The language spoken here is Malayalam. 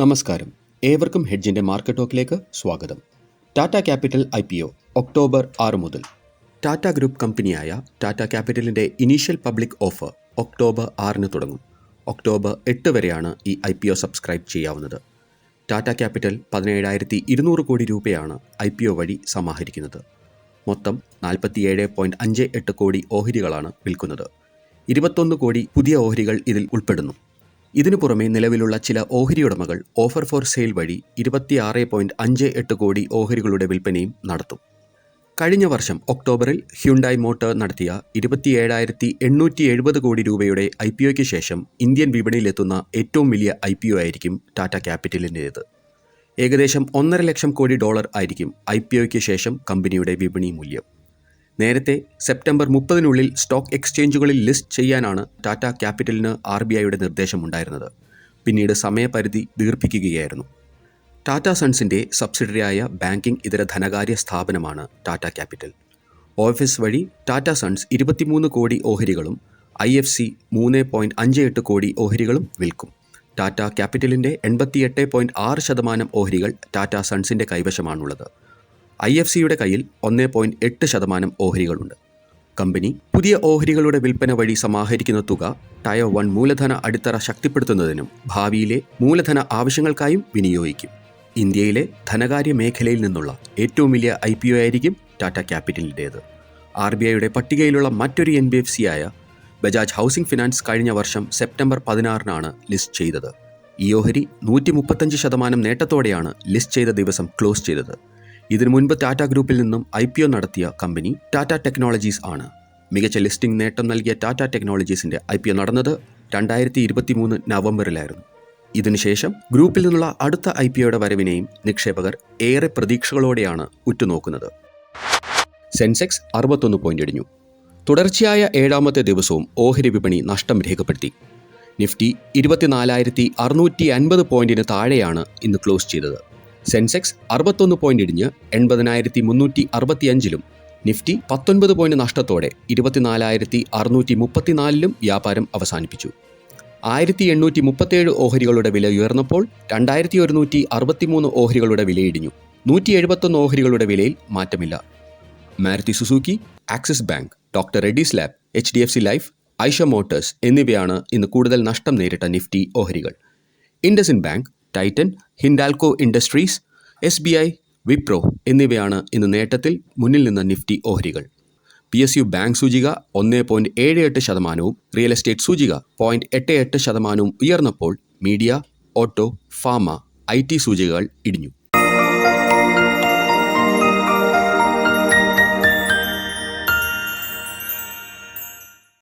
നമസ്കാരം. ഏവർക്കും ഹെഡ്ജിന്റെ മാർക്കറ്റ് ടോക്കിലേക്ക് സ്വാഗതം. Tata capital I P O October ആറ് മുതൽ. ടാറ്റ ഗ്രൂപ്പ് കമ്പനിയായ ടാറ്റ ക്യാപിറ്റലിന്റെ ഇനീഷ്യൽ പബ്ലിക് ഓഫർ ഒക്ടോബർ ആറിന് തുടങ്ങും. ഒക്ടോബർ എട്ട് വരെയാണ് ഈ ഐ പി ഒ സബ്സ്ക്രൈബ് ചെയ്യാവുന്നത്. ടാറ്റ ക്യാപിറ്റൽ പതിനേഴായിരത്തി ഇരുന്നൂറ് കോടി രൂപയാണ് ഐ പി ഒ വഴി സമാഹരിക്കുന്നത്. മൊത്തം നാൽപ്പത്തിയേഴ് പോയിന്റ് അഞ്ച് എട്ട് കോടി ഓഹരികളാണ് വിൽക്കുന്നത്. ഇരുപത്തൊന്ന് കോടി പുതിയ ഓഹരികൾ ഇതിൽ ഉൾപ്പെടുന്നു. ഇതിനു പുറമെ നിലവിലുള്ള ചില ഓഹരി ഉടമകൾ ഓഫർ ഫോർ സെയിൽ വഴി ഇരുപത്തിയാറ് പോയിന്റ് അഞ്ച് എട്ട് കോടി ഓഹരികളുടെ വിൽപ്പനയും നടത്തും. കഴിഞ്ഞ വർഷം ഒക്ടോബറിൽ ഹ്യുണ്ടായ് മോട്ടോർ നടത്തിയ ഇരുപത്തിയേഴായിരത്തി എണ്ണൂറ്റി എഴുപത് കോടി രൂപയുടെ ഐ പി ഒയ്ക്ക് ശേഷം ഇന്ത്യൻ വിപണിയിലെത്തുന്ന ഏറ്റവും വലിയ ഐ പി ഒ ആയിരിക്കും ടാറ്റ ക്യാപിറ്റലിന്റേത്. ഏകദേശം ഒന്നര ലക്ഷം കോടി ഡോളർ ആയിരിക്കും ഐ പി ഒയ്ക്ക് ശേഷം കമ്പനിയുടെ വിപണി മൂല്യം. നേരത്തെ സെപ്റ്റംബർ മുപ്പതിനുള്ളിൽ സ്റ്റോക്ക് എക്സ്ചേഞ്ചുകളിൽ ലിസ്റ്റ് ചെയ്യാനാണ് ടാറ്റ ക്യാപിറ്റലിന് ആർ ബി ഐയുടെ നിർദ്ദേശമുണ്ടായിരുന്നത്. പിന്നീട് സമയപരിധി ദീർഘിപ്പിക്കുകയായിരുന്നു ടാറ്റ സൺസിന്റെ സബ്സിഡറിയായ ബാങ്കിംഗ് ഇതര ധനകാര്യ സ്ഥാപനമാണ് ടാറ്റ ക്യാപിറ്റൽ. ഓഫീസ് വഴി ടാറ്റ സൺസ് ഇരുപത്തിമൂന്ന് കോടി ഓഹരികളും ഐ എഫ് സി മൂന്ന് പോയിന്റ് അഞ്ച് എട്ട് കോടി ഓഹരികളും വിൽക്കും. ടാറ്റ ക്യാപിറ്റലിന്റെ എൺപത്തിയെട്ട് പോയിന്റ് ആറ് ശതമാനം ഓഹരികൾ ടാറ്റ സൺസിന്റെ കൈവശമാണുള്ളത്. ഐ എഫ് സിയുടെ കയ്യിൽ ഒന്ന് പോയിന്റ് എട്ട് ശതമാനം ഓഹരികളുണ്ട്. കമ്പനി പുതിയ ഓഹരികളുടെ വിൽപ്പന വഴി സമാഹരിക്കുന്ന തുക ടയർ വൺ മൂലധന അടിത്തറ ശക്തിപ്പെടുത്തുന്നതിനും ഭാവിയിലെ മൂലധന ആവശ്യങ്ങൾക്കായും വിനിയോഗിക്കും. ഇന്ത്യയിലെ ധനകാര്യ മേഖലയിൽ നിന്നുള്ള ഏറ്റവും വലിയ ഐ പി ഒ ആയിരിക്കും ടാറ്റ ക്യാപിറ്റലിന്റേത്. ആർ ബി ഐയുടെ പട്ടികയിലുള്ള മറ്റൊരു എൻ ബി എഫ് സി ആയ ബജാജ് ഹൗസിംഗ് ഫിനാൻസ് കഴിഞ്ഞ വർഷം സെപ്റ്റംബർ പതിനാറിനാണ് ലിസ്റ്റ് ചെയ്തത്. ഈ ഓഹരി നൂറ്റി മുപ്പത്തഞ്ച് ശതമാനം നേട്ടത്തോടെയാണ് ലിസ്റ്റ് ചെയ്ത ദിവസം ക്ലോസ് ചെയ്തത്. ഇതിനു മുൻപ് ടാറ്റ ഗ്രൂപ്പിൽ നിന്നും ഐ പി ഒ നടത്തിയ കമ്പനി ടാറ്റ ടെക്നോളജീസ് ആണ്. മികച്ച ലിസ്റ്റിംഗ് നേട്ടം നൽകിയ ടാറ്റ ടെക്നോളജീസിന്റെ ഐ പി ഒ നടന്നത് രണ്ടായിരത്തി ഇരുപത്തി മൂന്ന് നവംബറിലായിരുന്നു. ഇതിനുശേഷം ഗ്രൂപ്പിൽ നിന്നുള്ള അടുത്ത ഐ പി ഒയുടെ വരവിനെയും നിക്ഷേപകർ ഏറെ പ്രതീക്ഷകളോടെയാണ് ഉറ്റുനോക്കുന്നത്. സെൻസെക്സ് അറുപത്തൊന്ന് പോയിന്റ് ഇടിഞ്ഞു. തുടർച്ചയായ ഏഴാമത്തെ ദിവസവും ഓഹരി വിപണി നഷ്ടം രേഖപ്പെടുത്തി. നിഫ്റ്റി ഇരുപത്തിനാലായിരത്തി അറുന്നൂറ്റി അൻപത് പോയിന്റിന് താഴെയാണ് ഇന്ന് ക്ലോസ് ചെയ്തത്. സെൻസെക്സ് അറുപത്തൊന്ന് പോയിന്റ് ഇടിഞ്ഞ് എൺപതിനായിരത്തി മുന്നൂറ്റി അറുപത്തിയഞ്ചിലും നിഫ്റ്റി പത്തൊൻപത് പോയിന്റ് നഷ്ടത്തോടെ ഇരുപത്തിനാലായിരത്തി അറുന്നൂറ്റി മുപ്പത്തിനാലിലും വ്യാപാരം അവസാനിപ്പിച്ചു. ആയിരത്തി എണ്ണൂറ്റി മുപ്പത്തേഴ് ഓഹരികളുടെ വില ഉയർന്നപ്പോൾ രണ്ടായിരത്തി ഒരുന്നൂറ്റി അറുപത്തിമൂന്ന് ഓഹരികളുടെ വിലയിടിഞ്ഞു നൂറ്റി എഴുപത്തൊന്ന് ഓഹരികളുടെ വിലയിൽ മാറ്റമില്ല. Maruti Suzuki axis bank doctor Reddy's lab H D F C life Eicher motors എന്നിവയാണ് ഇന്ന് കൂടുതൽ നഷ്ടം നേരിട്ട നിഫ്റ്റി ഓഹരികൾ. IndusInd bank Titan Hindalco industries S B I Wipro എന്നിവയാണ് ഇന്ന് നേട്ടത്തിൽ മുന്നിൽ നിന്ന നിഫ്റ്റി ഓഹരികൾ. പി എസ് യു ബാങ്ക് സൂചിക ഒന്ന് പോയിന്റ് ഏഴ് എട്ട് ശതമാനവും റിയൽ എസ്റ്റേറ്റ് സൂചിക പോയിന്റ് എട്ട് എട്ട് ശതമാനവും ഉയർന്നപ്പോൾ media auto pharma I T സൂചികകൾ ഇടിഞ്ഞു.